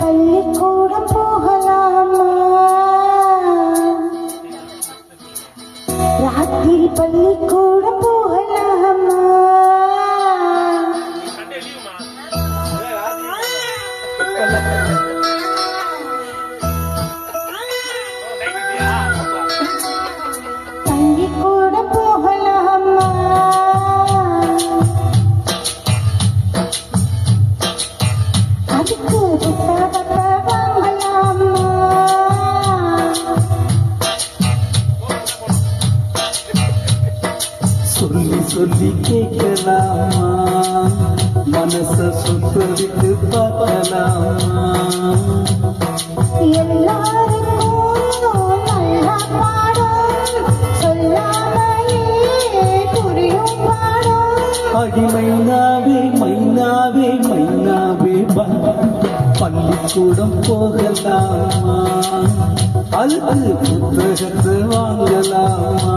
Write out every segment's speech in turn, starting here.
பள்ளிக்கூடம் போகலாமா? ராத்திரி பள்ளிக்கூடம் போகலாமா? சொல்லி கேட்கலாமா மனச சுத்தரித்து பார்க்கலாமா அடி மைனாவே மைனாவே மைனாவே பள்ளிக்கூடம் போகலாமா. அதுக்கு புத்தகத்தை வாங்கலாமா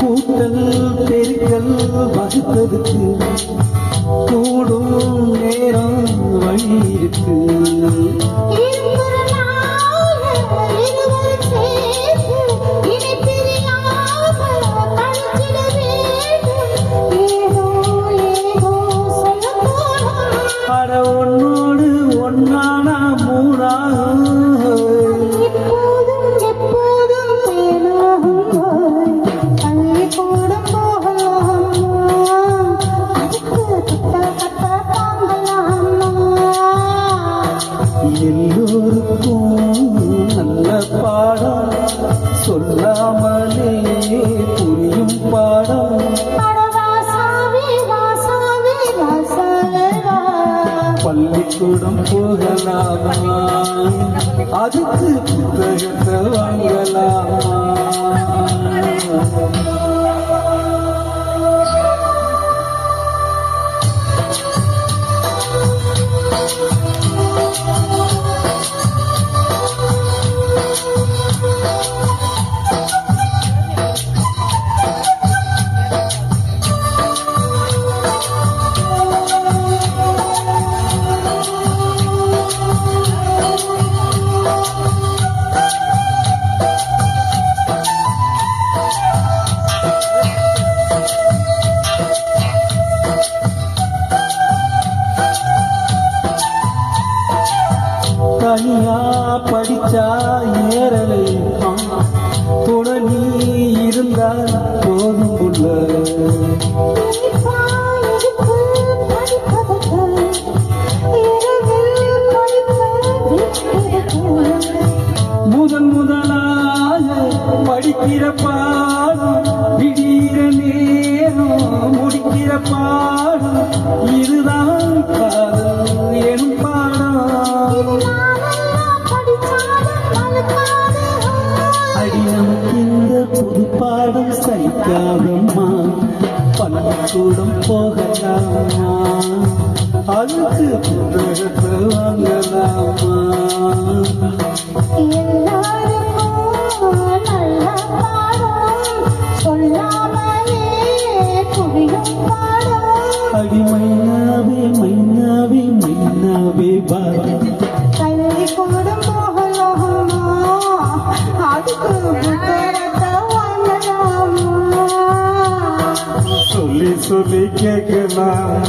கூட்டல் பெருக்கல் வகுத்ததுக்கு கூடும் நேரம் வழி இருக்கு. எல்லோருக்கும் நல்ல பாடம். சொல்லாமலே புரியும் பாடம். பள்ளிக்கூடம் போகலாமா? அதுக்கு புத்தகத்தை வாங்கலாமா? தனியா படிச்சா ஏறலை. துணை நீ இருந்தா போதும் புள்ள முதன் முதலாக படிக்கிற பாடம் விடிகிற நேரம் முடிக்கிற பாடம் இதுதான் பாடம் சலிக்காதம்மா. பள்ளிக்கூடம் போகலாமா? அதுக்கு புத்தகத்தை வாங்கலாமா? சொல்லி சொல்லி கேட்கலாம்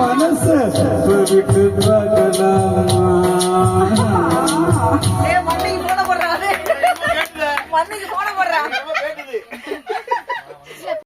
மனச சொல்லிட்டு விட்டு பார்க்கலாமா ஏய், மண்டைக்கு போன